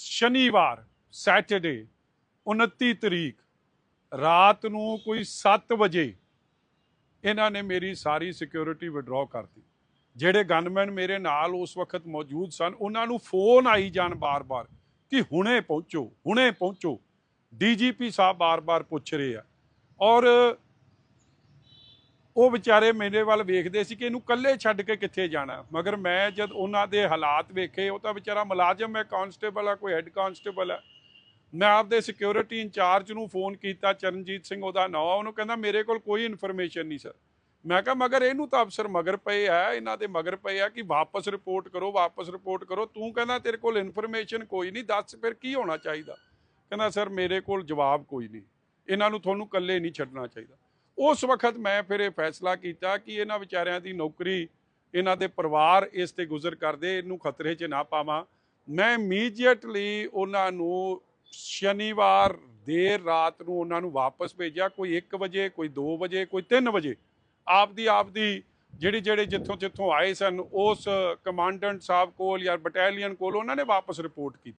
ਸ਼ਨੀਵਾਰ, ਸੈਟਰਡੇ 29 ਤਰੀਕ, ਰਾਤ ਨੂੰ ਕੋਈ 7 ਵਜੇ ਇਹਨਾਂ ਨੇ ਮੇਰੀ ਸਾਰੀ ਸਿਕਿਉਰਿਟੀ ਵਿਡਰਾਅ ਕਰਤੀ। ਜਿਹੜੇ ਗਨਮੈਨ ਮੇਰੇ ਨਾਲ ਉਸ ਵਕਤ ਮੌਜੂਦ ਸਨ, ਉਹਨਾਂ ਨੂੰ ਫੋਨ ਆਈ ਜਾਣ ਬਾਰ-ਬਾਰ ਕਿ ਹੁਣੇ ਪਹੁੰਚੋ ਹੁਣੇ ਪਹੁੰਚੋ। ਡੀਜੀਪੀ ਸਾਹਿਬ ਬਾਰ-ਬਾਰ ਪੁੱਛ ਰਹੇ ਆ। ਔਰ ਉਹ ਵਿਚਾਰੇ ਮੇਰੇ ਵੱਲ ਵੇਖਦੇ ਸੀ ਕਿ ਇਹਨੂੰ ਇਕੱਲੇ ਛੱਡ ਕੇ ਕਿੱਥੇ ਜਾਣਾ? ਮਗਰ ਮੈਂ ਜਦ ਉਹਨਾਂ ਦੇ ਹਾਲਾਤ ਵੇਖੇ, ਉਹ ਤਾਂ ਵਿਚਾਰਾ ਮੁਲਾਜ਼ਮ ਹੈ ਕਾਂਸਟੇਬਲ ਆ, ਕੋਈ ਹੈੱਡ ਕਾਂਸਟੇਬਲ ਆ। ਮੈਂ ਆਪਦੇ ਸਿਕਿਉਰਿਟੀ ਇੰਚਾਰਜ ਨੂੰ ਫੋਨ ਕੀਤਾ, ਚਰਨਜੀਤ ਸਿੰਘ ਉਹਦਾ ਨਾਂ, ਉਹਨੂੰ ਕਹਿੰਦਾ, ਮੇਰੇ ਕੋਲ ਕੋਈ ਇਨਫੋਰਮੇਸ਼ਨ ਨਹੀਂ ਸਰ ਮੈਂ ਕਿਹਾ, ਮਗਰ ਇਹਨੂੰ ਤਾਂ ਅਫਸਰ ਮਗਰ ਪਏ ਆ, ਇਹਨਾਂ ਦੇ ਮਗਰ ਪਏ ਆ ਕਿ ਵਾਪਸ ਰਿਪੋਰਟ ਕਰੋ, ਵਾਪਸ ਰਿਪੋਰਟ ਕਰੋ। ਤੂੰ ਕਹਿੰਦਾ, ਤੇਰੇ ਕੋਲ ਇਨਫੋਰਮੇਸ਼ਨ ਕੋਈ ਨਹੀਂ, ਦੱਸ ਫਿਰ ਕੀ ਹੋਣਾ ਚਾਹੀਦਾ? ਕਹਿੰਦਾ, ਸਰ, ਮੇਰੇ ਕੋਲ ਜਵਾਬ ਕੋਈ ਨਹੀਂ। ਇਹਨਾਂ ਨੂੰ ਤੁਹਾਨੂੰ ਇਕੱਲੇ ਨਹੀਂ ਛੱਡਣਾ ਚਾਹੀਦਾ। ਉਸ ਵਕਤ ਮੈਂ ਫਿਰ ਇਹ ਫੈਸਲਾ ਕੀਤਾ ਕਿ ਇਹਨਾਂ ਵਿਚਾਰਿਆਂ ਦੀ ਨੌਕਰੀ ਇਹਨਾਂ ਦੇ ਪਰਿਵਾਰ ਇਸ ਤੇ ਗੁਜ਼ਰ ਕਰਦੇ, ਇਹਨੂੰ ਖਤਰੇ 'ਚ ਨਾ ਪਾਵਾਂ। ਮੈਂ ਇਮੀਡੀਏਟਲੀ ਉਹਨਾਂ ਨੂੰ ਸ਼ਨੀਵਾਰ ਦੇਰ ਰਾਤ ਨੂੰ ਉਹਨਾਂ ਨੂੰ ਵਾਪਸ ਭੇਜਿਆ, ਕੋਈ 1 ਵਜੇ, ਕੋਈ 2 ਵਜੇ, ਕੋਈ 3 ਵਜੇ। ਆਪਦੀ ਆਪਦੀ ਜਿਹੜੇ ਜਿਹੜੇ ਜਿੱਥੋਂ ਜਿੱਥੋਂ ਆਏ ਸਨ, ਉਸ ਕਮਾਂਡੈਂਟ ਸਾਹਿਬ ਕੋਲ ਜਾਂ ਬਟਾਲੀਅਨ ਕੋਲ ਉਹਨਾਂ ਨੇ ਵਾਪਸ ਰਿਪੋਰਟ ਕੀਤੀ।